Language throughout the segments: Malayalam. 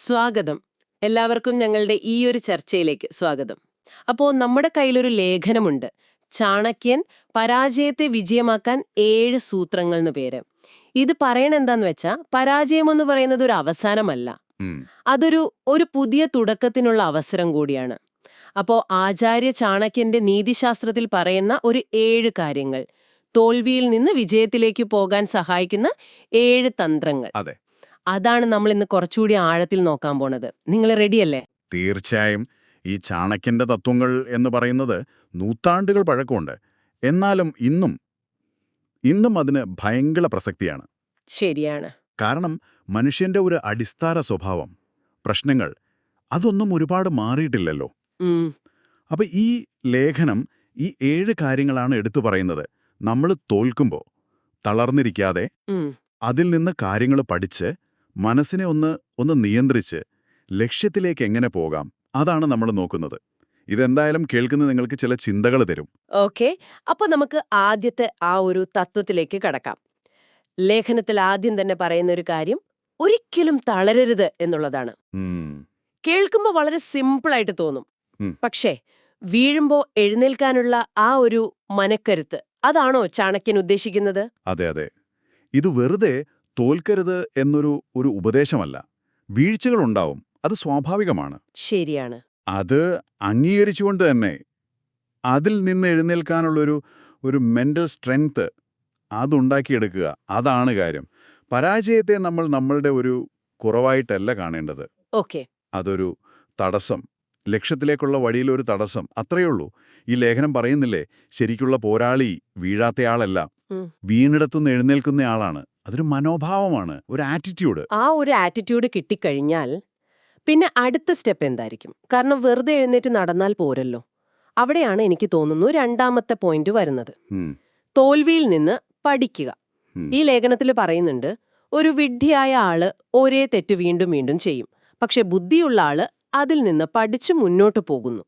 സ്വാഗതം. എല്ലാവർക്കും ഞങ്ങളുടെ ഈ ഒരു ചർച്ചയിലേക്ക് സ്വാഗതം. അപ്പോൾ നമ്മുടെ കയ്യിലൊരു ലേഖനമുണ്ട്. ചാണക്യൻ പരാജയത്തെ വിജയമാക്കാൻ ഏഴ് സൂത്രങ്ങൾ എന്ന് പേര്. ഇത് പറയണ എന്താന്ന് വെച്ചാ പരാജയം എന്ന് പറയുന്നത് ഒരു അവസാനമല്ല. അതൊരു ഒരു പുതിയ തുടക്കത്തിനുള്ള അവസരം കൂടിയാണ്. അപ്പോ ആചാര്യ ചാണക്യന്റെ നീതിശാസ്ത്രത്തിൽ പറയുന്ന ഒരു ഏഴ് കാര്യങ്ങൾ. തോൽവിയിൽ നിന്ന് വിജയത്തിലേക്ക് പോകാൻ സഹായിക്കുന്ന ഏഴ് തന്ത്രങ്ങൾ. അതെ. അതാണ് നമ്മൾ ഇന്ന് കുറച്ചുകൂടി ആഴത്തിൽ നോക്കാൻ പോണത്. നിങ്ങൾ റെഡിയല്ലേ? തീർച്ചയായും. ഈ ചാണക്യന്റെ തത്വങ്ങൾ എന്ന് പറയുന്നത് നൂറ്റാണ്ടുകൾ പഴക്കമുണ്ട്. എന്നാലും ഇന്നും ഇന്നും അതിന് ഭയങ്കര പ്രസക്തിയാണ്. ശരിയാണ്. കാരണം മനുഷ്യന്റെ ഒരു അടിസ്ഥാന സ്വഭാവം പ്രശ്നങ്ങൾ അതൊന്നും ഒരുപാട് മാറിയിട്ടില്ലല്ലോ. അപ്പൊ ഈ ലേഖനം ഈ ഏഴ് കാര്യങ്ങളാണ് എടുത്തു പറയുന്നത്. നമ്മൾ തോൽക്കുമ്പോൾ തളർന്നിരിക്കാതെ അതിൽ നിന്ന് കാര്യങ്ങൾ പഠിച്ച് മനസ്സിനെ ഒന്ന് ഒന്ന് നിയന്ത്രിച്ച് ലക്ഷ്യത്തിലേക്ക് എങ്ങനെ പോകാം അതാണ് നമ്മൾ നോക്കുന്നത്. ഇതെന്തായാലും കേൾക്കുന്ന നിങ്ങൾക്ക് ചില ചിന്തകൾ തരും. ഓക്കെ അപ്പൊ നമുക്ക് ആദ്യത്തെ ആ ഒരു തത്വത്തിലേക്ക് കടക്കാം. ലേഖനത്തിൽ ആദ്യം തന്നെ പറയുന്ന ഒരു കാര്യം ഒരിക്കലും തളരരുത് എന്നുള്ളതാണ്. കേൾക്കുമ്പോൾ വളരെ സിമ്പിളായിട്ട് തോന്നും. പക്ഷേ വീഴുമ്പോ എഴുന്നേൽക്കാനുള്ള ആ ഒരു മനക്കരുത്ത് അതാണോ ചാണക്യൻ ഉദ്ദേശിക്കുന്നത്? അതെ അതെ. ഇത് വെറുതെ തോൽക്കരുത് എന്നൊരു ഒരു ഉപദേശമല്ല. വീഴ്ചകൾ ഉണ്ടാവും അത് സ്വാഭാവികമാണ്. ശരിയാണ്. അത് അംഗീകരിച്ചുകൊണ്ട് തന്നെ അതിൽ നിന്ന് എഴുന്നേൽക്കാനുള്ളൊരു ഒരു മെന്റൽ സ്ട്രെങ്ത് അതുണ്ടാക്കിയെടുക്കുക. അതാണ് കാര്യം. പരാജയത്തെ നമ്മൾ നമ്മളുടെ ഒരു കുറവായിട്ടല്ല കാണേണ്ടത്. ഓക്കെ. അതൊരു തടസ്സം. ലക്ഷ്യത്തിലേക്കുള്ള വഴിയിലൊരു തടസ്സം. അത്രയേ ഉള്ളൂ. ഈ ലേഖനം പറയുന്നില്ലേ? ശരിക്കുള്ള പോരാളി വീഴാത്തയാളല്ല. വീണിടത്തുനിന്ന് എഴുന്നേൽക്കുന്നയാളാണ്. അതൊരു മനോഭാവമാണ് ഒരു ആറ്റിറ്റ്യൂഡ് ആ ഒരു ആറ്റിറ്റ്യൂഡ് കിട്ടിക്കഴിഞ്ഞാൽ പിന്നെ അടുത്ത സ്റ്റെപ്പ് എന്തായിരിക്കും? കാരണം വെറുതെ എഴുന്നേറ്റ് നടന്നാൽ പോരല്ലോ. അവിടെയാണ് എനിക്ക് തോന്നുന്നു രണ്ടാമത്തെ പോയിന്റ് വരുന്നത്. തോൽവിയിൽ നിന്ന് പഠിക്കുക. ഈ ലേഖനത്തിൽ പറയുന്നുണ്ട് ഒരു വിഡ്ഢിയായ ആൾ ഒരേ തെറ്റ് വീണ്ടും വീണ്ടും ചെയ്യും. പക്ഷെ ബുദ്ധിയുള്ള ആൾ അതിൽ നിന്ന് പഠിച്ചു മുന്നോട്ട് പോകുന്നു.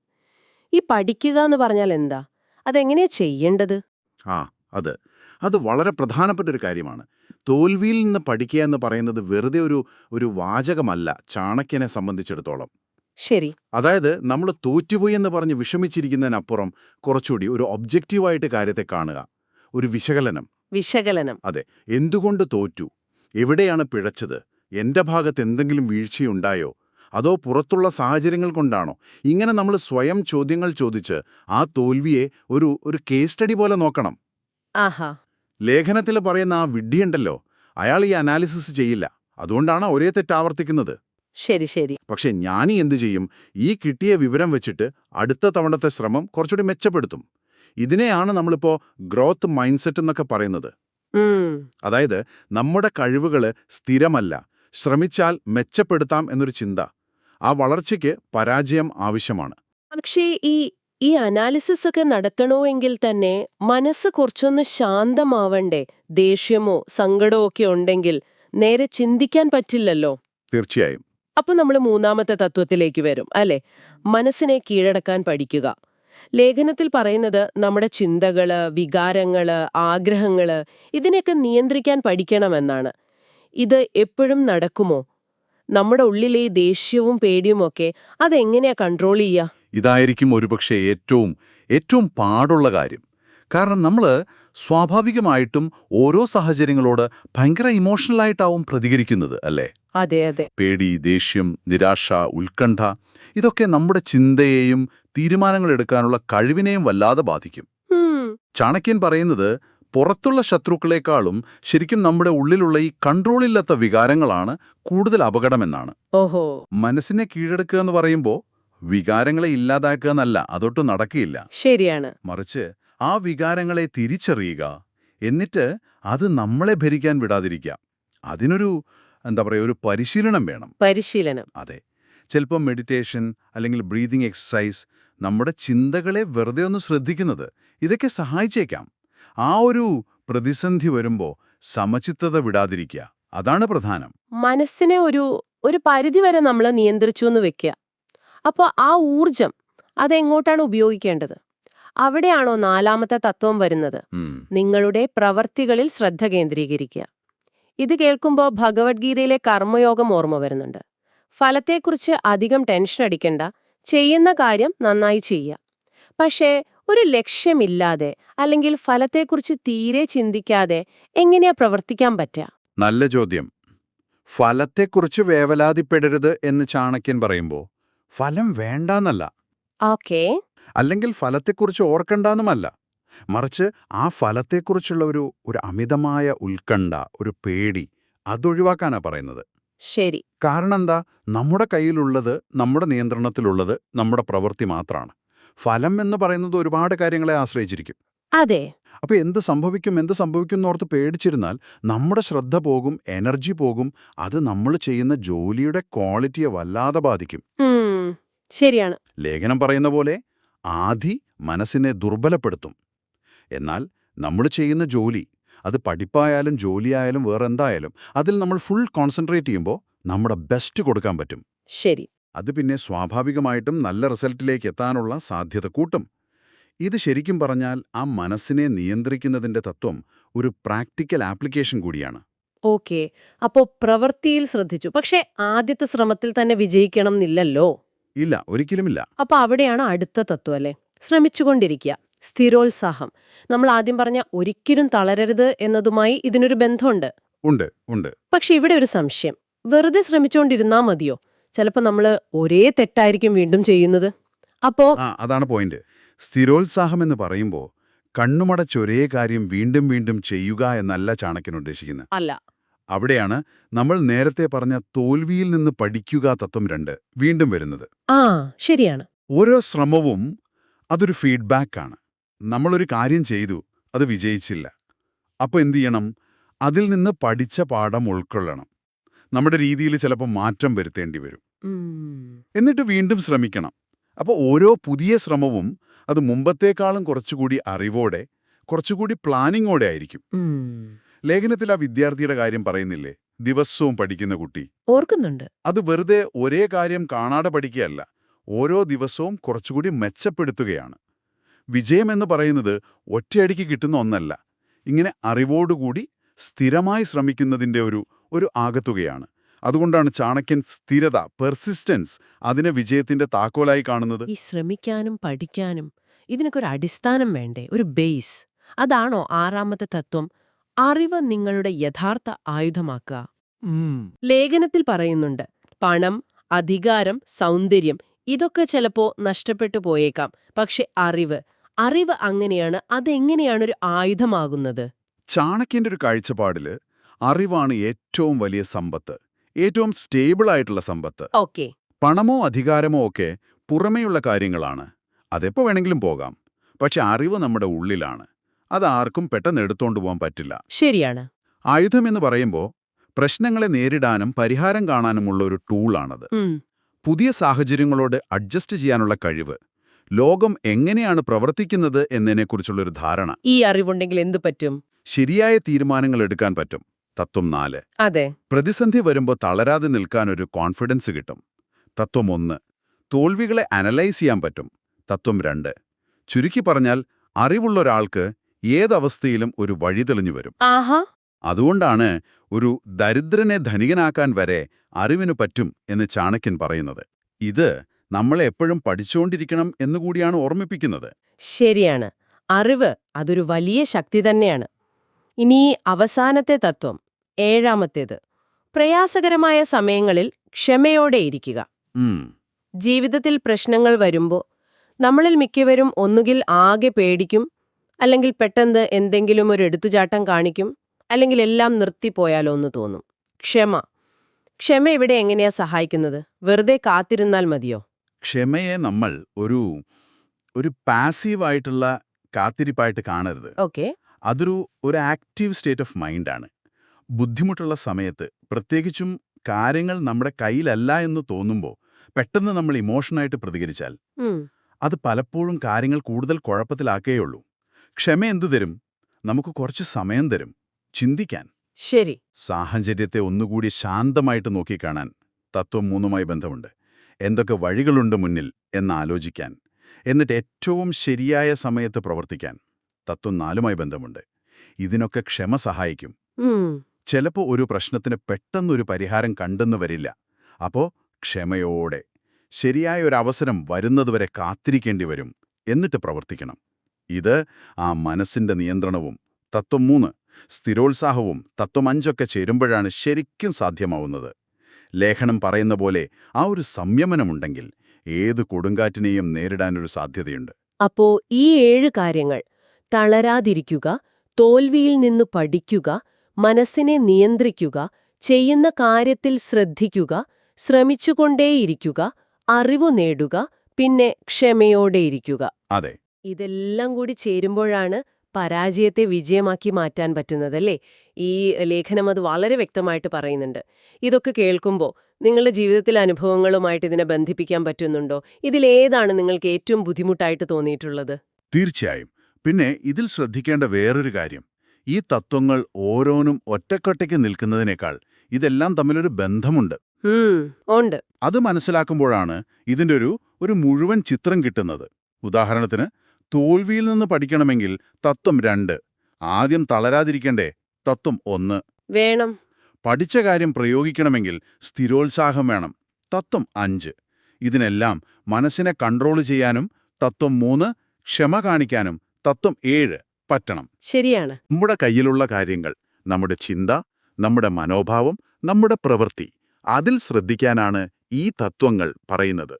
ഈ പഠിക്കുക എന്ന് പറഞ്ഞാൽ എന്താ? അതെങ്ങനെയാ ചെയ്യേണ്ടത്? ആ അത്. അത് വളരെ പ്രധാനപ്പെട്ട ഒരു കാര്യമാണ്. തോൽവിയിൽ നിന്ന് പഠിക്കുക എന്ന് പറയുന്നത് വെറുതെ ഒരു ഒരു വാചകമല്ല ചാണക്യനെ സംബന്ധിച്ചിടത്തോളം. ശരി. അതായത് നമ്മൾ തോറ്റുപോയി എന്ന് പറഞ്ഞ് വിഷമിച്ചിരിക്കുന്നതിനപ്പുറം കുറച്ചുകൂടി ഒരു ഒബ്ജക്റ്റീവായിട്ട് കാര്യത്തെ കാണുക. ഒരു വിശകലനം. വിശകലനം. അതെ. എന്തുകൊണ്ട് തോറ്റു? എവിടെയാണ് പിഴച്ചത്? എന്റെ ഭാഗത്ത് എന്തെങ്കിലും വീഴ്ചയുണ്ടായോ? അതോ പുറത്തുള്ള സാഹചര്യങ്ങൾ കൊണ്ടാണോ? ഇങ്ങനെ നമ്മൾ സ്വയം ചോദ്യങ്ങൾ ചോദിച്ച് ആ തോൽവിയെ ഒരു ഒരു കേസ് സ്റ്റഡി പോലെ നോക്കണം. ആഹാ. ലേഖനത്തിൽ പറയുന്ന ആ വിഡ്ഢിയുണ്ടല്ലോ അയാൾ ഈ അനാലിസിസ് ചെയ്യില്ല. അതുകൊണ്ടാണ് ഒരേ തെറ്റ് ആവർത്തിക്കുന്നത്. ശരി ശരി. പക്ഷെ ഞാനീ എന്തു ചെയ്യും? ഈ കിട്ടിയ വിവരം വെച്ചിട്ട് അടുത്ത തവണത്തെ ശ്രമം കുറച്ചുകൂടി മെച്ചപ്പെടുത്തും. ഇതിനെയാണ് നമ്മളിപ്പോ ഗ്രോത്ത് മൈൻഡ്സെറ്റ് എന്നൊക്കെ പറയുന്നത്. അതായത് നമ്മുടെ കഴിവുകൾ സ്ഥിരമല്ല ശ്രമിച്ചാൽ മെച്ചപ്പെടുത്താം എന്നൊരു ചിന്ത. ആ വളർച്ചയ്ക്ക് പരാജയം ആവശ്യമാണ്. പക്ഷേ ഈ ഈ അനാലിസിസ് ഒക്കെ നടത്തണോ എങ്കിൽ തന്നെ മനസ്സ് കുറച്ചൊന്ന് ശാന്തമാവണ്ടേ? ദേഷ്യമോ സങ്കടമോ ഒക്കെ ഉണ്ടെങ്കിൽ നേരെ ചിന്തിക്കാൻ പറ്റില്ലല്ലോ? തീർച്ചയായും. അപ്പൊ നമ്മൾ മൂന്നാമത്തെ തത്വത്തിലേക്ക് വരും അല്ലെ? മനസ്സിനെ കീഴടക്കാൻ പഠിക്കുക. ലേഖനത്തിൽ പറയുന്നത് നമ്മുടെ ചിന്തകൾ വികാരങ്ങൾ ആഗ്രഹങ്ങൾ ഇതിനെയൊക്കെ നിയന്ത്രിക്കാൻ പഠിക്കണമെന്നാണ്. ഇത് എപ്പോഴും നടക്കുമോ? നമ്മുടെ ഉള്ളിലെ ഈ ദേഷ്യവും പേടിയുമൊക്കെ അതെങ്ങനെയാ കൺട്രോൾ ചെയ്യുക ഇതായിരിക്കും ഒരുപക്ഷെ ഏറ്റവും ഏറ്റവും പാടുള്ള കാര്യം. കാരണം നമ്മൾ സ്വാഭാവികമായിട്ടും ഓരോ സാഹചര്യങ്ങളോട് ഭയങ്കര ഇമോഷണലായിട്ടാവും പ്രതികരിക്കുന്നത് അല്ലേ? അതെ അതെ. പേടി ദേഷ്യം നിരാശ ഉത്കണ്ഠ ഇതൊക്കെ നമ്മുടെ ചിന്തയെയും തീരുമാനങ്ങൾ എടുക്കാനുള്ള കഴിവിനെയും വല്ലാതെ ബാധിക്കും. ചാണക്യൻ പറയുന്നത് പുറത്തുള്ള ശത്രുക്കളെക്കാളും ശരിക്കും നമ്മുടെ ഉള്ളിലുള്ള ഈ കൺട്രോളില്ലാത്ത വികാരങ്ങളാണ് കൂടുതൽ അപകടമെന്നാണ്. ഓഹോ. മനസ്സിനെ കീഴടക്കുക എന്ന് പറയുമ്പോൾ വികാരങ്ങളെ ഇല്ലാതാക്കുക എന്നല്ല അതൊട്ടും നടക്കില്ല. ശരിയാണ്. മറിച്ച് ആ വികാരങ്ങളെ തിരിച്ചറിയുക എന്നിട്ട് അത് നമ്മളെ ഭരിക്കാൻ വിടാതിരിക്കുക. അതിനൊരു എന്താ പറയുക ഒരു പരിശീലനം വേണം. പരിശീലനം. അതെ. ചിലപ്പോൾ മെഡിറ്റേഷൻ അല്ലെങ്കിൽ ബ്രീതിങ് എക്സസൈസ് നമ്മുടെ ചിന്തകളെ വെറുതെ ഒന്ന് ശ്രദ്ധിക്കുന്നത് ഇതൊക്കെ സഹായിച്ചേക്കാം. ആ ഒരു പ്രതിസന്ധി വരുമ്പോൾ സമചിത്തത വിടാതിരിക്കുക. അതാണ് പ്രധാനം. മനസ്സിനെ ഒരു ഒരു പരിധി വരെ നമ്മൾ നിയന്ത്രിച്ചു എന്ന് വെക്കുക. അപ്പോൾ ആ ഊർജം അതെങ്ങോട്ടാണ് ഉപയോഗിക്കേണ്ടത്? അവിടെയാണോ നാലാമത്തെ തത്വം വരുന്നത്? നിങ്ങളുടെ പ്രവർത്തികളിൽ ശ്രദ്ധ കേന്ദ്രീകരിക്കുക. ഇത് കേൾക്കുമ്പോൾ ഭഗവത്ഗീതയിലെ കർമ്മയോഗം ഓർമ്മ വരുന്നുണ്ട്. ഫലത്തെക്കുറിച്ച് അധികം ടെൻഷൻ അടിക്കണ്ട. ചെയ്യുന്ന കാര്യം നന്നായി ചെയ്യുക. പക്ഷേ ഒരു ലക്ഷ്യമില്ലാതെ അല്ലെങ്കിൽ ഫലത്തെക്കുറിച്ച് തീരെ ചിന്തിക്കാതെ എങ്ങനെയാ പ്രവർത്തിക്കാൻ പറ്റുക? നല്ല ചോദ്യം. ഫലത്തെക്കുറിച്ച് വേവലാതിപ്പെടരുത് എന്ന് ചാണക്യൻ പറയുമ്പോൾ ഫലം വേണ്ടാന്നല്ല. ഓക്കേ. അല്ലെങ്കിൽ ഫലത്തെക്കുറിച്ച് ഓർക്കണ്ടെന്നുമല്ല. മറിച്ച് ആ ഫലത്തെക്കുറിച്ചുള്ള ഒരു ഒരു അമിതമായ ഉത്കണ്ഠ ഒരു പേടി അതൊഴിവാക്കാനാ പറയുന്നത്. ശരി. കാരണം എന്താ നമ്മുടെ കയ്യിലുള്ളത് നമ്മുടെ നിയന്ത്രണത്തിലുള്ളത് നമ്മുടെ പ്രവൃത്തി മാത്രമാണ് ഫലം എന്ന് പറയുന്നത് ഒരുപാട് കാര്യങ്ങളെ ആശ്രയിച്ചിരിക്കും. അതെ. അപ്പോൾ എന്ത് സംഭവിക്കും എന്ത് സംഭവിക്കും എന്നോർത്ത് പേടിച്ചിരുന്നാൽ നമ്മുടെ ശ്രദ്ധ പോകും എനർജി പോകും അത് നമ്മൾ ചെയ്യുന്ന ജോലിയുടെ ക്വാളിറ്റിയെ വല്ലാതെ ബാധിക്കും. ശരിയാണ്. ലേഖനം പറയുന്ന പോലെ ആധി മനസ്സിനെ ദുർബലപ്പെടുത്തും. എന്നാൽ നമ്മൾ ചെയ്യുന്ന ജോലി അത് പഠിപ്പായാലും ജോലിയായാലും വേറെന്തായാലും അതിൽ നമ്മൾ ഫുൾ കോൺസെൻട്രേറ്റ് ചെയ്യുമ്പോൾ നമ്മുടെ ബെസ്റ്റ് കൊടുക്കാൻ പറ്റും. ശരി. അത് പിന്നെ സ്വാഭാവികമായിട്ടും നല്ല റിസൾട്ടിലേക്ക് എത്താനുള്ള സാധ്യത കൂട്ടും. ഇത് ശരിക്കും പറഞ്ഞാൽ ആ മനസ്സിനെ നിയന്ത്രിക്കുന്നതിന്റെ തത്വം ഒരു പ്രാക്ടിക്കൽ ആപ്ലിക്കേഷൻ കൂടിയാണ്. ഓക്കെ. അപ്പോ പ്രവൃത്തിയിൽ ശ്രദ്ധിച്ചു. പക്ഷേ ആദ്യത്തെ ശ്രമത്തിൽ തന്നെ വിജയിക്കണം എന്നില്ലല്ലോ ഇല്ല ഒരിക്കലുമില്ല അപ്പൊ അവിടെയാണ് അടുത്ത തത്വം അല്ലേ? ശ്രമിച്ചുകൊണ്ടിരിക്കുക. സ്ഥിരോത്സാഹം. നമ്മൾ ആദ്യം പറഞ്ഞ ഒരിക്കലും തളരരുത് എന്നതുമായി ഇതിനൊരു ബന്ധമുണ്ട്. ഉണ്ട് ഉണ്ട്. പക്ഷെ ഇവിടെ ഒരു സംശയം. വെറുതെ ശ്രമിച്ചുകൊണ്ടിരുന്നാ മതിയോ? ചിലപ്പോൾ നമ്മൾ ഒരേ തെറ്റായിരിക്കും വീണ്ടും ചെയ്യുന്നത്. അപ്പോ അതാണ് പോയിന്റ് സ്ഥിരോത്സാഹം എന്ന് പറയുമ്പോൾ കണ്ണുമടച്ചൊരേ കാര്യം വീണ്ടും വീണ്ടും ചെയ്യുക എന്നല്ല ചാണക്യൻ ഉദ്ദേശിക്കുന്നത്. അല്ല. അവിടെയാണ് നമ്മൾ നേരത്തെ പറഞ്ഞ തോൽവിയിൽ നിന്ന് പഠിക്കുക തത്വം രണ്ട് വീണ്ടും വരുന്നത്. ആ ശരിയാണ്. ഓരോ ശ്രമവും അതൊരു ഫീഡ്ബാക്കാണ്. നമ്മളൊരു കാര്യം ചെയ്തു അത് വിജയിച്ചില്ല. അപ്പോൾ എന്തു ചെയ്യണം? അതിൽ നിന്ന് പഠിച്ച പാഠം ഉൾക്കൊള്ളണം. നമ്മുടെ രീതിയിൽ ചിലപ്പോൾ മാറ്റം വരുത്തേണ്ടി വരും. എന്നിട്ട് വീണ്ടും ശ്രമിക്കണം. അപ്പോൾ ഓരോ പുതിയ ശ്രമവും അത് മുമ്പത്തേക്കാളും കുറച്ചുകൂടി അറിവോടെ കുറച്ചുകൂടി പ്ലാനിങ്ങോടെ ആയിരിക്കും. ലേഖനത്തിൽ ആ വിദ്യാർത്ഥിയുടെ കാര്യം പറയുന്നില്ലേ? ദിവസവും പഠിക്കുന്ന കുട്ടി. ഓർക്കുന്നുണ്ട്. അത് വെറുതെ ഒരേ കാര്യം കാണാതെ പഠിക്കുകയല്ല. ഓരോ ദിവസവും കുറച്ചുകൂടി മെച്ചപ്പെടുത്തുകയാണ്. വിജയമെന്ന് പറയുന്നത് ഒറ്റയടിക്ക് കിട്ടുന്ന ഒന്നല്ല. ഇങ്ങനെ അറിവോടുകൂടി സ്ഥിരമായി ശ്രമിക്കുന്നതിന്റെ ഒരു ഒരു ആകത്തുകയാണ്. അതുകൊണ്ടാണ് ചാണക്യൻ സ്ഥിരത പെർസിസ്റ്റൻസ് അതിനെ വിജയത്തിന്റെ താക്കോലായി കാണുന്നത്. ഈ ശ്രമിക്കാനും പഠിക്കാനും ഇതിനൊക്കെ ഒരു അടിസ്ഥാനം വേണ്ടേ? ഒരു ബേസ് അതാണോ ആറാമത്തെ തത്വം? അറിവ് നിങ്ങളുടെ യഥാർത്ഥ ആയുധമാക്കുക. ലേഖനത്തിൽ പറയുന്നുണ്ട് പണം അധികാരം സൗന്ദര്യം ഇതൊക്കെ ചിലപ്പോ നഷ്ടപ്പെട്ടു പോയേക്കാം. പക്ഷെ അറിവ് അറിവ് അങ്ങനെയാണ് അതെങ്ങനെയാണ് ഒരു ആയുധമാകുന്നത്? ചാണക്യന്റെ ഒരു കാഴ്ചപ്പാടിൽ അറിവാണ് ഏറ്റവും വലിയ സമ്പത്ത് ഏറ്റവും സ്റ്റേബിൾ ആയിട്ടുള്ള സമ്പത്ത്. ഓക്കെ. പണമോ അധികാരമോ ഒക്കെ പുറമേയുള്ള കാര്യങ്ങളാണ്. അതെപ്പോ വേണമെങ്കിലും പോകാം. പക്ഷെ അറിവ് നമ്മുടെ ഉള്ളിലാണ്. അത് ആർക്കും പെട്ടെന്ന് എടുത്തോണ്ട് പോകാൻ പറ്റില്ല. ശരിയാണ്. ആയുധം എന്ന് പറയുമ്പോൾ പ്രശ്നങ്ങളെ നേരിടാനും പരിഹാരം കാണാനുമുള്ള ഒരു ടൂളാണത്. പുതിയ സാഹചര്യങ്ങളോട് അഡ്ജസ്റ്റ് ചെയ്യാനുള്ള കഴിവ് ലോകം എങ്ങനെയാണ് പ്രവർത്തിക്കുന്നത് എന്നതിനെക്കുറിച്ചുള്ളൊരു ധാരണ. ഈ അറിവുണ്ടെങ്കിൽ എന്തു പറ്റും? ശരിയായ തീരുമാനങ്ങൾ എടുക്കാൻ പറ്റും. തത്വം നാല്. അതെ. പ്രതിസന്ധി വരുമ്പോൾ തളരാതെ നിൽക്കാൻ ഒരു കോൺഫിഡൻസ് കിട്ടും. തത്വം ഒന്ന്. തോൽവികളെ അനലൈസ് ചെയ്യാൻ പറ്റും. തത്വം രണ്ട്. ചുരുക്കി പറഞ്ഞാൽ അറിവുള്ള ഒരാൾക്ക് ഏതവസ്ഥയിലും ഒരു വഴി തെളിഞ്ഞു വരും. ആഹാ. അതുകൊണ്ടാണ് ഒരു ദരിദ്രനെ ധനികനാക്കാൻ വരെ അറിവിനു പറ്റും എന്ന് ചാണക്യൻ പറയുന്നത്. ഇത് നമ്മളെ എപ്പോഴും പഠിച്ചുകൊണ്ടിരിക്കണം എന്നുകൂടിയാണ് ഓർമ്മിപ്പിക്കുന്നത്. ശരിയാണ്. അറിവ് അതൊരു വലിയ ശക്തി തന്നെയാണ്. ഇനി അവസാനത്തെ തത്വം ഏഴാമത്തേത്. പ്രയാസകരമായ സമയങ്ങളിൽ ക്ഷമയോടെ ഇരിക്കുക. ജീവിതത്തിൽ പ്രശ്നങ്ങൾ വരുമ്പോൾ നമ്മളിൽ മിക്കവരും ഒന്നുകിൽ ആകെ പേടിക്കും അല്ലെങ്കിൽ പെട്ടെന്ന് എന്തെങ്കിലും ഒരു എടുത്തുചാട്ടം കാണിക്കും അല്ലെങ്കിൽ എല്ലാം നിർത്തിപ്പോയാലോ എന്ന് തോന്നും. ക്ഷമ. ക്ഷമ ഇവിടെ എങ്ങനെയാ സഹായിക്കുന്നത്? വെറുതെ കാത്തിരുന്നാൽ മതിയോ? ക്ഷമയെ നമ്മൾ ഒരു ഒരു പാസീവായിട്ടുള്ള കാത്തിരിപ്പായിട്ട് കാണരുത്. ഓക്കെ. അതൊരു ഒരു ആക്റ്റീവ് സ്റ്റേറ്റ് ഓഫ് മൈൻഡാണ് ബുദ്ധിമുട്ടുള്ള സമയത്ത് പ്രത്യേകിച്ചും കാര്യങ്ങൾ നമ്മുടെ കയ്യിലല്ല എന്ന് തോന്നുമ്പോൾ പെട്ടെന്ന് നമ്മൾ ഇമോഷനായിട്ട് പ്രതികരിച്ചാൽ അത് പലപ്പോഴും കാര്യങ്ങൾ കൂടുതൽ കുഴപ്പത്തിലാക്കേയുള്ളൂ. ക്ഷമ എന്തു തരും? നമുക്ക് കുറച്ച് സമയം തരും. ചിന്തിക്കാൻ. ശരി. സാഹചര്യത്തെ ഒന്നുകൂടി ശാന്തമായിട്ട് നോക്കിക്കാണാൻ തത്വം മൂന്നുമായി ബന്ധമുണ്ട്. എന്തൊക്കെ വഴികളുണ്ട് മുന്നിൽ എന്നാലോചിക്കാൻ എന്നിട്ട് ഏറ്റവും ശരിയായ സമയത്ത് പ്രവർത്തിക്കാൻ തത്വം നാലുമായി ബന്ധമുണ്ട്. ഇതിനൊക്കെ ക്ഷമ സഹായിക്കും. ചിലപ്പോൾ ഒരു പ്രശ്നത്തിന് പെട്ടെന്നൊരു പരിഹാരം കണ്ടെന്ന് വരില്ല. അപ്പോൾ ക്ഷമയോടെ ശരിയായ ഒരു അവസരം വരുന്നതുവരെ കാത്തിരിക്കേണ്ടി വരും. എന്നിട്ട് പ്രവർത്തിക്കണം. ഇത് ആ മനസ്സിന്റെ നിയന്ത്രണവും തത്വം മൂന്ന് സ്ഥിരോത്സാഹവും തത്വം അഞ്ചൊക്കെ ചേരുമ്പോഴാണ് ശരിക്കും സാധ്യമാവുന്നത്. ലേഖനം പറയുന്ന പോലെ ആ ഒരു സംയമനമുണ്ടെങ്കിൽ ഏത് കൊടുങ്കാറ്റിനെയും നേരിടാനൊരു സാധ്യതയുണ്ട്. അപ്പോ ഈ ഏഴ് കാര്യങ്ങൾ തളരാതിരിക്കുക തോൽവിയിൽ നിന്ന് പഠിക്കുക മനസ്സിനെ നിയന്ത്രിക്കുക ചെയ്യുന്ന കാര്യത്തിൽ ശ്രദ്ധിക്കുക ശ്രമിച്ചുകൊണ്ടേയിരിക്കുക അറിവു നേടുക പിന്നെ ക്ഷമയോടെയിരിക്കുക അതെ. ഇതെല്ലാം കൂടി ചേരുമ്പോഴാണ് പരാജയത്തെ വിജയമാക്കി മാറ്റാൻ പറ്റുന്നതല്ലേ ഈ ലേഖനം അത് വളരെ വ്യക്തമായിട്ട് പറയുന്നുണ്ട്. ഇതൊക്കെ കേൾക്കുമ്പോൾ നിങ്ങളുടെ ജീവിതത്തിലെ അനുഭവങ്ങളുമായിട്ട് ഇതിനെ ബന്ധിപ്പിക്കാൻ പറ്റുന്നുണ്ടോ? ഇതിലേതാണ് നിങ്ങൾക്ക് ഏറ്റവും ബുദ്ധിമുട്ടായിട്ട് തോന്നിയിട്ടുള്ളത്? തീർച്ചയായും. പിന്നെ ഇതിൽ ശ്രദ്ധിക്കേണ്ട വേറൊരു കാര്യം. ഈ തത്വങ്ങൾ ഓരോന്നും ഒറ്റക്കൊറ്റയ്ക്ക് നിൽക്കുന്നതിനേക്കാൾ ഇതെല്ലാം തമ്മിലൊരു ബന്ധമുണ്ട്. ഉണ്ട്. അത് മനസ്സിലാക്കുമ്പോഴാണ് ഇതിന്റെ ഒരു ഒരു മുഴുവൻ ചിത്രം കിട്ടുന്നത്. ഉദാഹരണത്തിന് തോൽവിയിൽ നിന്ന് പഠിക്കണമെങ്കിൽ തത്വം രണ്ട്. ആദ്യം തളരാതിരിക്കണ്ടേ തത്വം ഒന്ന്. വേണം. പഠിച്ച കാര്യം പ്രയോഗിക്കണമെങ്കിൽ സ്ഥിരോത്സാഹം വേണം തത്വം അഞ്ച്. ഇതിനെല്ലാം മനസ്സിനെ കൺട്രോൾ ചെയ്യാനും തത്വം മൂന്ന് ക്ഷമ കാണിക്കാനും തത്വം ഏഴ് പറ്റണം. ശരിയാണ്. നമ്മുടെ കയ്യിലുള്ള കാര്യങ്ങൾ നമ്മുടെ ചിന്ത നമ്മുടെ മനോഭാവം നമ്മുടെ പ്രവൃത്തി അതിൽ ശ്രദ്ധിക്കാനാണ് ഈ തത്വങ്ങൾ പറയുന്നത്.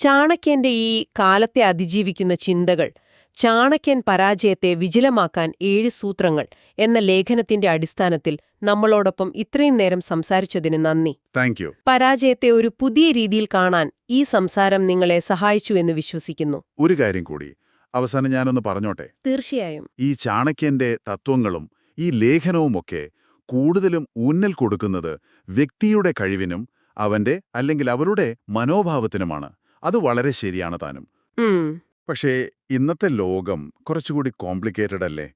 ചാണക്യന്റെ ഈ കാലത്തെ അതിജീവിക്കുന്ന ചിന്തകൾ ചാണക്യൻ പരാജയത്തെ വിജിലമാക്കാൻ ഏഴ് സൂത്രങ്ങൾ എന്ന ലേഖനത്തിന്റെ അടിസ്ഥാനത്തിൽ നമ്മളോടൊപ്പം ഇത്രയും നേരം സംസാരിച്ചതിന് നന്ദി. താങ്ക് യു പരാജയത്തെ ഒരു പുതിയ രീതിയിൽ കാണാൻ ഈ സംസാരം നിങ്ങളെ സഹായിച്ചു എന്ന് വിശ്വസിക്കുന്നു. ഒരു കാര്യം കൂടി അവസാനം ഞാനൊന്ന് പറഞ്ഞോട്ടെ. തീർച്ചയായും. ഈ ചാണക്യന്റെ തത്വങ്ങളും ഈ ലേഖനവുമൊക്കെ കൂടുതലും ഊന്നൽ കൊടുക്കുന്നത് വ്യക്തിയുടെ കഴിവിനും അവന്റെ അല്ലെങ്കിൽ അവരുടെ മനോഭാവത്തിനുമാണ്. അത് വളരെ ശരിയാണ് താനും. പക്ഷേ ഇന്നത്തെ ലോകം കുറച്ചുകൂടി കോംപ്ലിക്കേറ്റഡ് അല്ലേ?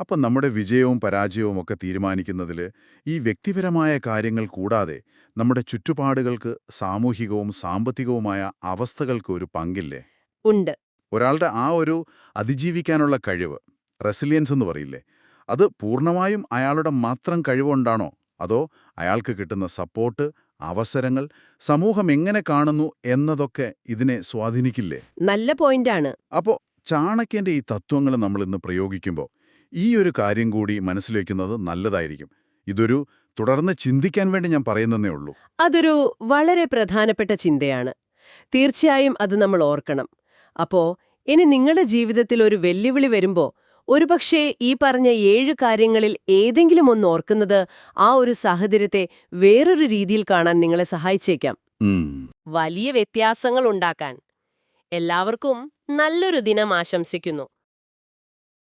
അപ്പം നമ്മുടെ വിജയവും പരാജയവും ഒക്കെ തീരുമാനിക്കുന്നതിൽ ഈ വ്യക്തിപരമായ കാര്യങ്ങൾ കൂടാതെ നമ്മുടെ ചുറ്റുപാടുകൾക്ക് സാമൂഹികവും സാമ്പത്തികവുമായ അവസ്ഥകൾക്ക് ഒരു പങ്കില്ലേ? ഉണ്ട്. ഒരാളുടെ ആ ഒരു അതിജീവിക്കാനുള്ള കഴിവ് റെസിലിയൻസ് എന്ന് പറയില്ലേ അത് പൂർണമായും അയാളുടെ മാത്രം കഴിവുണ്ടാണോ അതോ അയാൾക്ക് കിട്ടുന്ന സപ്പോർട്ട് അവസരങ്ങൾ സമൂഹം എങ്ങനെ കാണുന്നു എന്നതൊക്കെ ഇതിനെ സ്വാധീനിക്കില്ലേ? നല്ല പോയിന്റാണ്. അപ്പോ ചാണക്യന്റെ ഈ തത്വങ്ങൾ നമ്മൾ ഇന്ന് പ്രയോഗിക്കുമ്പോൾ ഈ ഒരു കാര്യം കൂടി മനസ്സിൽ വയ്ക്കുന്നത് നല്ലതായിരിക്കും. ഇതൊരു തുടർന്ന് ചിന്തിക്കാൻ വേണ്ടി ഞാൻ പറയുന്നതേ ഉള്ളൂ. അതൊരു വളരെ പ്രധാനപ്പെട്ട ചിന്തയാണ്. തീർച്ചയായും അത് നമ്മൾ ഓർക്കണം. അപ്പോ ഇനി നിങ്ങളുടെ ജീവിതത്തിൽ ഒരു വെല്ലുവിളി വരുമ്പോ ഒരുപക്ഷേ ഈ പറഞ്ഞ ഏഴ് കാര്യങ്ങളിൽ ഏതെങ്കിലും ഒന്ന് ഓർക്കുന്നത് ആ ഒരു സാഹചര്യത്തെ വേറൊരു രീതിയിൽ കാണാൻ നിങ്ങളെ സഹായിച്ചേക്കാം. വലിയ വ്യത്യാസങ്ങൾ ഉണ്ടാക്കാൻ എല്ലാവർക്കും നല്ലൊരു ദിനം ആശംസിക്കുന്നു.